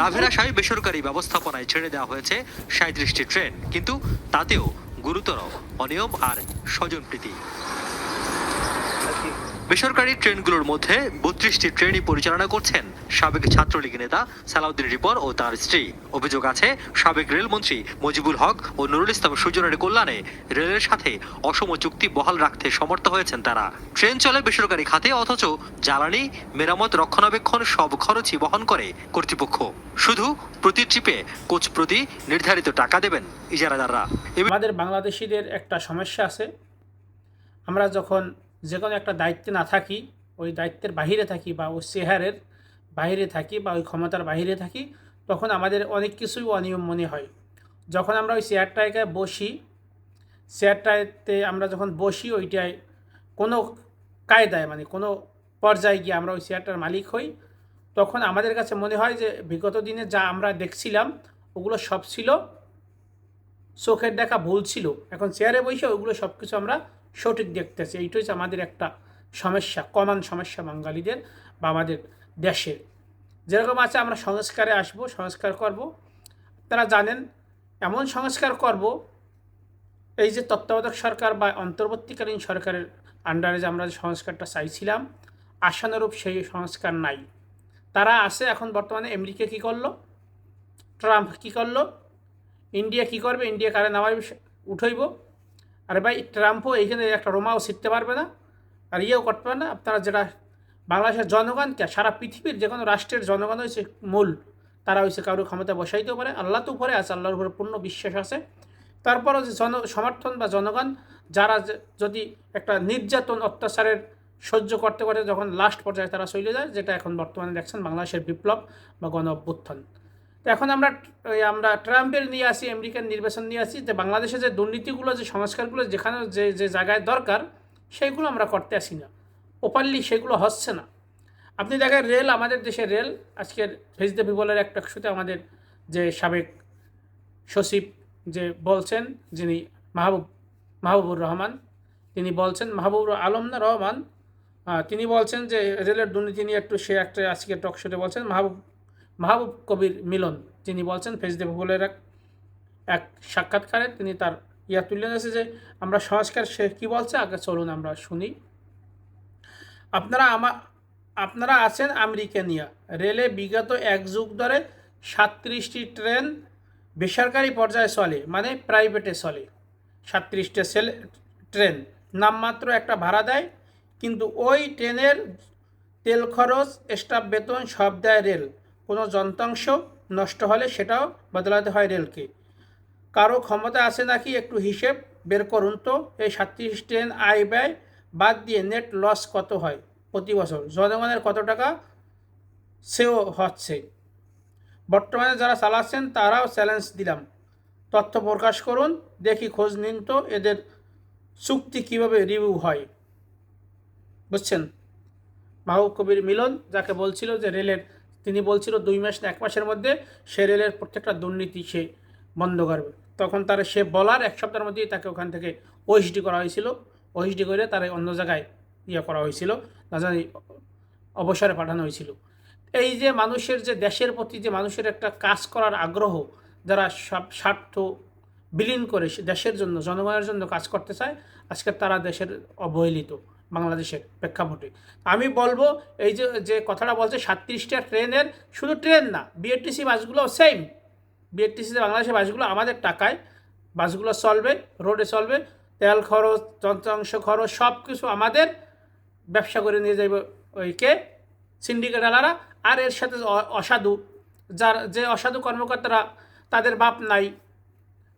লাভের আশায় বেসরকারি ব্যবস্থাপনায় ছেড়ে দেওয়া হয়েছে সাঁত্রিশটি ট্রেন, কিন্তু তাতেও গুরুতর অনিয়ম আর স্বজনপ্রীতি। বেসরকারি ট্রেনগুলোর মধ্যে বত্রিশটি ট্রেনই পরিচালনা করছেন সাবেক ছাত্রলীগ নেতা সালাউদ্দিন রিপন ও তার স্ত্রী। অভিযোগ আছে, সাবেক রেলমন্ত্রী মজিবুল হক ও নুরুল ইসলাম সুজনের কল্যাণে রেলের সাথে অসম চুক্তি বহাল রাখতে সমর্থ হয়েছেন তারা। ট্রেন চলে বেসরকারি খাতে, অথচ জ্বালানি, মেরামত, রক্ষণাবেক্ষণ সব খরচই বহন করে কর্তৃপক্ষ। শুধু প্রতি ট্রিপে কোচ প্রতি নির্ধারিত টাকা দেবেন ইজারাদাররা। আমাদের বাংলাদেশিদের একটা সমস্যা আছে। আমরা যখন যে কোনো একটা দায়িত্বে না থাকি, ওই দায়িত্বের বাহিরে থাকি বা ওই চেহারের বাইরে থাকি বা ওই ক্ষমতার বাইরে থাকি, তখন আমাদের অনেক কিছুই অনিয়ম মনে হয়। যখন আমরা ওই চেয়ারটায় বসি, চেয়ারটাতে আমরা যখন বসি, ওইটায় কোনো কায়দায় মানে কোনো পর্যায়ে গিয়ে আমরা ওই চেয়ারটার মালিক হই, তখন আমাদের কাছে মনে হয় যে বিগত দিনে যা আমরা দেখছিলাম, ওগুলো সব ছিল, চোখের দেখা ভুল ছিল। এখন চেয়ারে বসে ওগুলো সব কিছু আমরা সঠিক দেখতেছে। এইটাই হচ্ছে আমাদের একটা সমস্যা কমন সমস্যা বাঙালিদের বা আমাদের দেশের। যেরকম আছে আমরা সংস্কারে আসব, সংস্কার করব। তারা জানেন, এমন সংস্কার করব, এই যে তত্ত্বাবধায়ক সরকার বা অন্তর্বর্তীকালীন সরকারের আন্ডারে যে আমরা যে সংস্কারটা চাইছিলাম, আশানুরূপ সেই সংস্কার নাই। তারা আছে, এখন বর্তমানে আমেরিকা কী করল? ট্রাম্প কী করল? ইন্ডিয়া কী করবে? ইন্ডিয়া কারে নামাই উঠইব? আরে ভাই, ট্রাম্পও এইখানে একটা রোমাও শিখতে পারবে না আর ইয়েও করতে পারবে না। আপনারা যেটা বাংলাদেশের জনগণকে সারা পৃথিবীর যে কোনো রাষ্ট্রের জনগণ হয়েছে মূল। তারা হয়েছে কারও ক্ষমতা বসাইতেও পারে, আল্লাহ তো উপরে আছে, আল্লাহর উপরে পূর্ণ বিশ্বাস আছে। তারপরও যে জন, সমর্থন বা জনগণ, যারা যদি একটা নির্যাতন, অত্যাচারের সহ্য করতে করতে যখন লাস্ট পর্যায়ে তারা চলে যায়, যেটা এখন বর্তমানে দেখছেন বাংলাদেশের বিপ্লব বা গণ অভ্যুত্থান তো এখন আমরা আমরা ট্রাম্পের নিয়ে আসি আমেরিকান নির্বাচন নিয়ে আসি, যে বাংলাদেশে যে দুর্নীতিগুলো, যে সংস্কারগুলো যেখানে যে যে জায়গায় দরকার সেইগুলো আমরা করতে আসি না। ওপারলি সেগুলো হচ্ছে না। আপনি দেখেন রেল, আমাদের দেশের রেল, আজকের ফেস দ্য একটা শুতে আমাদের যে সাবেক সচিব যে বলছেন, যিনি মাহবুব, মাহবুবুর রহমান, তিনি বলছেন, মাহবুবুর আলম না রহমান তিনি বলছেন যে রেলের দুর্নীতি নিয়ে একটু সে একটা আজকে টক শোতে বলছেন, মাহবুব মাহবুব কবির মিলন তিনি বলছেন, ফেস দ্য পিপলের এক এক সাক্ষাৎকারে তিনি তার ইয়া তুলে ধরেছে যে, আমরা সংস্কার সে কী বলছে? আগে চলুন, আমরা শুনি। আপনারা আমা, আপনারা আছেন আমেরিকানিয়া রেলে বিগত এক যুগ ধরে সাতত্রিশটি ট্রেন বেসরকারি পর্যায়ে চলে মানে প্রাইভেটে চলে। সাতত্রিশটা সেল, ট্রেন। নামমাত্র একটা ভাড়া দেয়, কিন্তু ওই ট্রেনের তেল খরচ, স্টাফ বেতন সব দেয় রেল। কোনো যন্ত্রাংশ নষ্ট হলে সেটাও বদলাতে হয় রেলকে। কারও ক্ষমতা আছে নাকি একটু হিসেব বের করুন তো। এই সাতত্রিশ ট্রেন আয় ব্যয় বাদ দিয়ে নেট লস কত হয় প্রতি বছর? জনগণের কত টাকা সেও হচ্ছে। বর্তমানে যারা চালাচ্ছেন তারাও চ্যালেঞ্জ দিলাম। তথ্য প্রকাশ করুন, দেখি খোঁজ নিন তো এদের চুক্তি কীভাবে রিভিউ হয়। বুঝছেন? মাহবুব কবির মিলন যাকে বলছিল যে রেলের তিনি বলছিল, দুই মাস না, এক মাসের মধ্যে সে রেলের প্রত্যেকটা দুর্নীতি সে বন্ধ করবে। তখন তার সে বলার এক সপ্তাহের মধ্যেই তাকে ওখান থেকে ওএসডি করা হয়েছিল। ওএসডি করে তার অন্য জায়গায় ইয়ে করা হয়েছিল, না জানি, অবসরে পাঠানো হয়েছিল। এই যে মানুষের যে, দেশের প্রতি যে মানুষের একটা কাজ করার আগ্রহ, যারা সব স্বার্থ বিলীন করে দেশের জন্য, জনগণের জন্য কাজ করতে চায়, আজকে তারা দেশের অবহেলিত। বাংলাদেশের প্রেক্ষাপটে। আমি বলব, এই যে যে কথাটা বলছে, সাতত্রিশটা ট্রেনের, শুধু ট্রেন না বিএটিসি বাসগুলো সেম বিএটিসিতে বাংলাদেশের বাসগুলো আমাদের টাকায়, বাসগুলো চলবে রোডে চলবে, তেল খরচ, যন্ত্রাংশ খরচ সব কিছু আমাদের ব্যবসা করে নিয়ে যাইব ওই কে সিন্ডিকেটালারা আর এর সাথে অসাধু, যার, যে অসাধু কর্মকর্তারা, তাদের বাপ নাই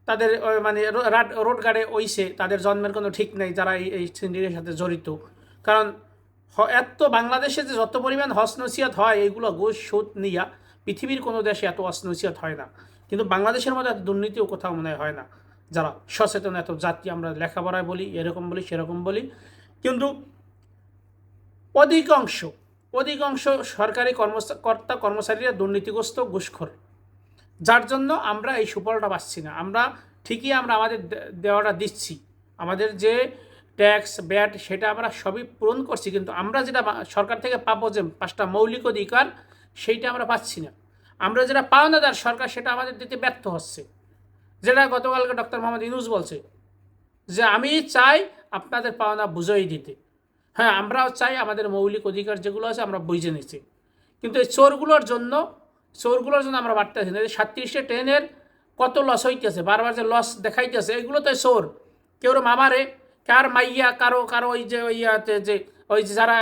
তাদের মানে রো- রাট- রোড গার্ডে ওইসে, তাদের জন্মের কোনো ঠিক নেই, যারা এই সিন্ডিকেটের সাথে জড়িত। কারণ এত বাংলাদেশে যে যত পরিমাণ হস নসিহত হয়, এইগুলো ঘুষ সুদ নিয়া, পৃথিবীর কোনো দেশে এত হস নসিহত হয় না। কিন্তু বাংলাদেশের মধ্যে এত দুর্নীতিও কোথাও মনে হয় না। যারা সচেতন, এত জাতি আমরা লেখাপড়ায় বলি, এরকম বলি, সেরকম বলি। কিন্তু অধিকাংশ অধিকাংশ সরকারি কর্মকর্তা কর্মচারীরা দুর্নীতিগ্রস্ত, ঘুষখোর। যার জন্য আমরা এই সুফলটা পাচ্ছি না। আমরা ঠিকই আমরা আমাদের দেওয়াটা দিচ্ছি। আমাদের যে ট্যাক্স ব্যাট সেটা আমরা সবই পূরণ করছি, কিন্তু আমরা যেটা সরকার থেকে পাবো যে পাঁচটা মৌলিক অধিকার, সেইটা আমরা পাচ্ছি না। আমরা যেটা পাওনাদার সরকার, সেটা আমাদের দিতে ব্যর্থ হচ্ছে। যেটা গতকালকে ডক্টর মোহাম্মদ ইনুস বলছে যে, আমি চাই আপনাদের পাওনা বুঝিয়ে দিতে। হ্যাঁ আমরাও চাই আমাদের মৌলিক অধিকার যেগুলো আছে, আমরা বুঝে নিচ্ছি। কিন্তু এই চোরগুলোর জন্য চোরগুলোর জন্য আমরা বাড়তেছি না সাতত্রিশে ট্রেনের কত লস হইতেছে, বারবার যে লস দেখাইতেছে, এগুলো তো চোর। কেউ মামারে কার মাইয়া, কারও কারও ওই যে ওই যে ওই যে যারা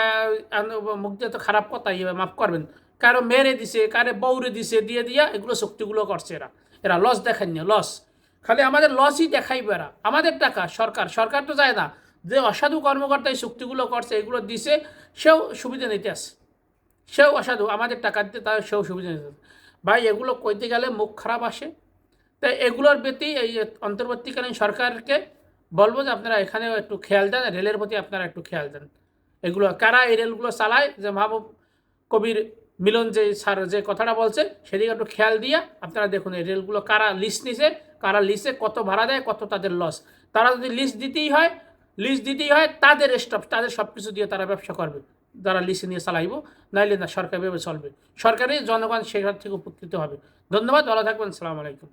মুখ তো খারাপ কথা ইয়ে মাফ করবেন, কারও মেরে দিছে, কারে বৌরে দিছে, দিয়ে দিয়া এগুলো শক্তিগুলো করছে এরা। এরা লস দেখান না লস খালি আমাদের লসই দেখাইবে এরা। আমাদের টাকা, সরকার সরকার তো যায় না, যে অসাধু কর্মকর্তা এই চুক্তিগুলো করছে, এগুলো দিছে, সেও সুবিধা নিতে আসে। সেও অসাধু, আমাদের টাকা দিতে তার সেও সুবিধা নিতে ভাই, এগুলো কইতে গেলে মুখ খারাপ আসে। তাই এগুলোর প্রতি এই অন্তর্বর্তীকালীন সরকারকে বলব যে আপনারা এখানেও একটু খেয়াল দেন, রেলের প্রতি আপনারা একটু খেয়াল দেন। এগুলো কারা এই রেলগুলো চালায়? যে মাহবুব কবির মিলন যে স্যার যে কথাটা বলছে, সেদিকে একটু খেয়াল দিয়ে আপনারা দেখুন এই রেলগুলো কারা লিস্ট নিছে, কারা লিস্টে কত ভাড়া দেয়, কত তাদের লস তারা যদি লিস্ট দিতেই হয় লিস্ট দিতেই হয়, তাদের স্টপ তাদের সব কিছু দিয়ে তারা ব্যবসা করবে। যারা লিসে নিয়ে চালাইব, নাইলে না সরকার চলবে। সরকারি জনগণ সেখান থেকে উপকৃত হবে। ধন্যবাদ, ভালো থাকবেন, সালাম আলাইকুম।